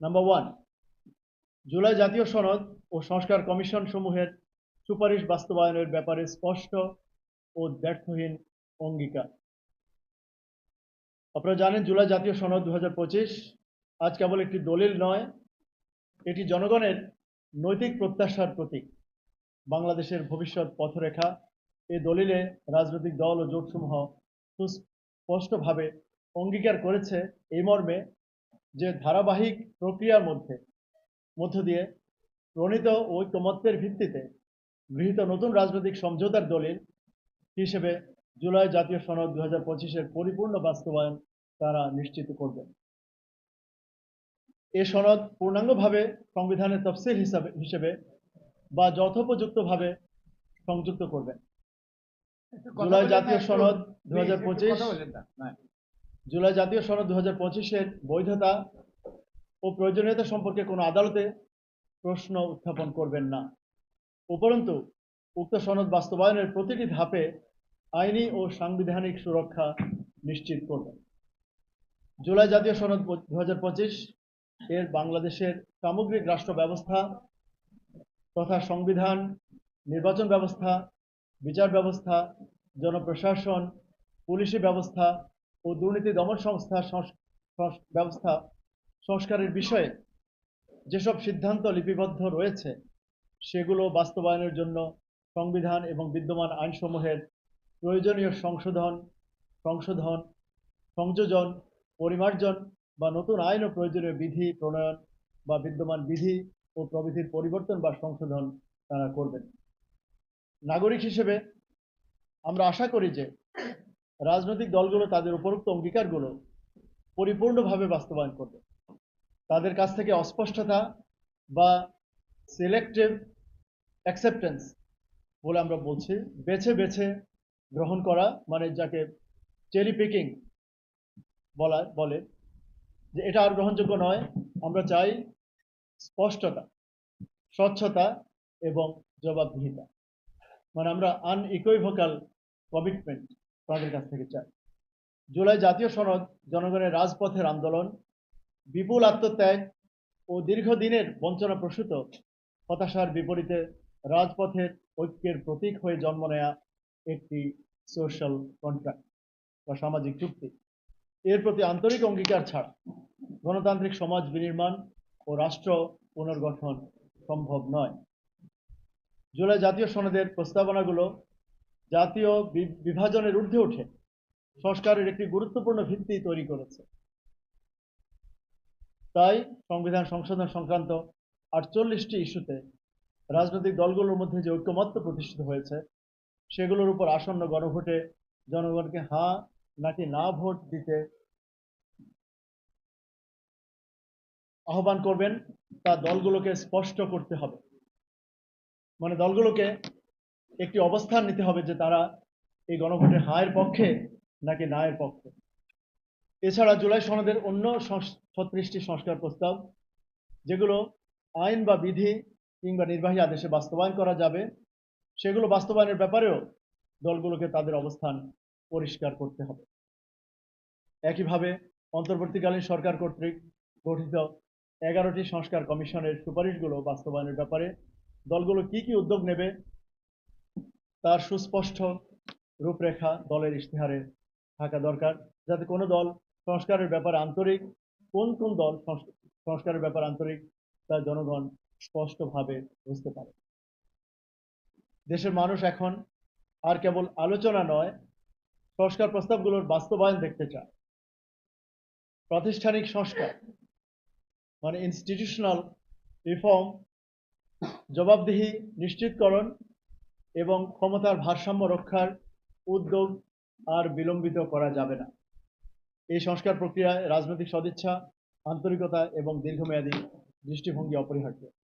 Number one July জাতীয় সনদ ও সংস্কার কমিশন সমূহের সুপারিশ বাস্তবায়নের ব্যাপারে স্পষ্ট ও ব্যর্থহীন অঙ্গীকার। আপনারা জানেন জুলাই জাতীয় সনদ দু হাজার পঁচিশ আজ কেবল একটি দলিল নয়, এটি জনগণের নৈতিক প্রত্যাশার প্রতীক। বাংলাদেশের ভবিষ্যৎ পথরেখা এই দলিলে রাজনৈতিক দল ও জোটসমূহ সুস্পষ্টভাবে অঙ্গীকার করেছে। এই মর্মে যে ধারাবাহিক প্রক্রিয়ার মধ্যে মধ্য দিয়ে প্রণীত ঐক্যমত্যের ভিত্তিতে গৃহীত নতুন রাজনৈতিক সমঝোতার দলিল হিসেবে জুলাই জাতীয় সনদ দু হাজার পঁচিশের পরিপূর্ণ বাস্তবায়ন তারা নিশ্চিত করবেন এ সনদ পূর্ণাঙ্গভাবে সংবিধানের তফসিল হিসাবে হিসেবে বা যথোপযুক্তভাবে সংযুক্ত করবেন জুলাই জাতীয় সনদ দু হাজার পঁচিশ জুলাই জাতীয় সনদ দু হাজার পঁচিশের বৈধতা ও প্রয়োজনীয়তা সম্পর্কে কোনো আদালতে প্রশ্ন উত্থাপন করবেন না। উপরন্তু, উক্ত সনদ বাস্তবায়নের প্রতিটি ধাপে আইনি ও সাংবিধানিক সুরক্ষা নিশ্চিত করবেন। জুলাই জাতীয় সনদ দু এর বাংলাদেশের সামগ্রিক রাষ্ট্র ব্যবস্থা তথা সংবিধান, নির্বাচন ব্যবস্থা, বিচার ব্যবস্থা, জনপ্রশাসন, পুলিশি ব্যবস্থা ও দুর্নীতি দমন সংস্থা সংস- সংস- ব্যবস্থা সংস্কারের বিষয়ে যেসব সিদ্ধান্ত লিপিবদ্ধ রয়েছে, সেগুলো বাস্তবায়নের জন্য সংবিধান এবং বিদ্যমান আইনসমূহের প্রয়োজনীয় সংশোধন সংশোধন, সংযোজন, পরিমার্জন বা নতুন আইন ও প্রয়োজনীয় বিধি প্রণয়ন বা বিদ্যমান বিধি ও প্রবিধির পরিবর্তন বা সংশোধন তারা করবেন। নাগরিক হিসেবে আমরা আশা করি যে রাজনৈতিক দলগুলো তাদের উপরোক্ত অঙ্গীকারগুলো পরিপূর্ণভাবে বাস্তবায়ন করবে। তাদের কাছ থেকে অস্পষ্টতা বা সিলেক্টিভ অ্যাকসেপ্টেন্স বলে আমরা বলছি, বেছে বেছে গ্রহণ করা মানে যাকে চেরি পিকিং বলা, বলে, যে এটা আর গ্রহণযোগ্য নয়। আমরা চাই স্পষ্টতা, স্বচ্ছতা এবং জবাবদিহিতা। মানে আমরা আনইকুইভোকাল কমিটমেন্ট তাদের কাছ থেকে চাই জুলাই জাতীয় সনদ, জনগণের রাজপথের আন্দোলন, বিপুল আত্মত্যাগ ও দীর্ঘদিনের বঞ্চনা প্রসূত, হতাশার বিপরীতে রাজপথের ঐক্যের প্রতীক হয়ে জন্ম নেয়া একটি সোশ্যাল কন্ট্রাক্ট বা সামাজিক চুক্তি। এর প্রতি আন্তরিক অঙ্গীকার ছাড়া গণতান্ত্রিক সমাজ বিনির্মাণ ও রাষ্ট্র পুনর্গঠন সম্ভব নয়। জুলাই জাতীয় সনদের প্রস্তাবনাগুলো জাতীয় বিভাজনের ঊর্ধ্বে উঠে সংস্কারের একটি গুরুত্বপূর্ণ ভিত্তি তৈরি করেছে। তাই সংবিধান সংশোধন সংক্রান্ত আটচল্লিশটি ইস্যুতে রাজনৈতিক দলগুলোর মধ্যে যে ঐক্যমত্য প্রতিষ্ঠিত হয়েছে, সেগুলোর উপর আসন্ন গণভোটে জনগণকে হ্যাঁ নাকি না ভোট দিতে আহ্বান করবেন, তা দলগুলোকে স্পষ্ট করতে হবে। মানে দলগুলোকে একটি অবস্থান নিতে হবে যে তারা এই গণভোটে হায়ের পক্ষে নাকি নায়ের পক্ষে। এছাড়া জুলাই সনদের অন্য ছত্রিশটি সংস্কার প্রস্তাব, যেগুলো আইন বা বিধি কিংবা নির্বাহী আদেশে বাস্তবায়ন করা যাবে, সেগুলো বাস্তবায়নের ব্যাপারেও দলগুলোকে তাদের অবস্থান পরিষ্কার করতে হবে। একইভাবে অন্তর্বর্তীকালীন সরকার কর্তৃক গঠিত এগারোটি সংস্কার কমিশনের সুপারিশগুলো বাস্তবায়নের ব্যাপারে দলগুলো কি কি উদ্যোগ নেবে তার সুস্পষ্ট রূপরেখা দলের ইশতেহারে থাকা দরকার, যাতে কোনো দল সংস্কারের ব্যাপারে আন্তরিক, কোন কোন দল সংস- সংস্কারের ব্যাপারে আন্তরিক, তা জনগণ স্পষ্টভাবে বুঝতে পারে। দেশের মানুষ এখন আর কেবল আলোচনা নয়, সংস্কার প্রস্তাবগুলোর বাস্তবায়ন দেখতে চায়। প্রাতিষ্ঠানিক সংস্কার মানে ইনস্টিটিউশনাল রিফর্ম জবাবদিহি নিশ্চিতকরণ এবং ক্ষমতার ভারসাম্য রক্ষার উদ্যোগ আর বিলম্বিত করা যাবে না। এই সংস্কার প্রক্রিয়ায় রাজনৈতিক সদিচ্ছা, আন্তরিকতা এবং দীর্ঘমেয়াদী দৃষ্টিভঙ্গি অপরিহার্য।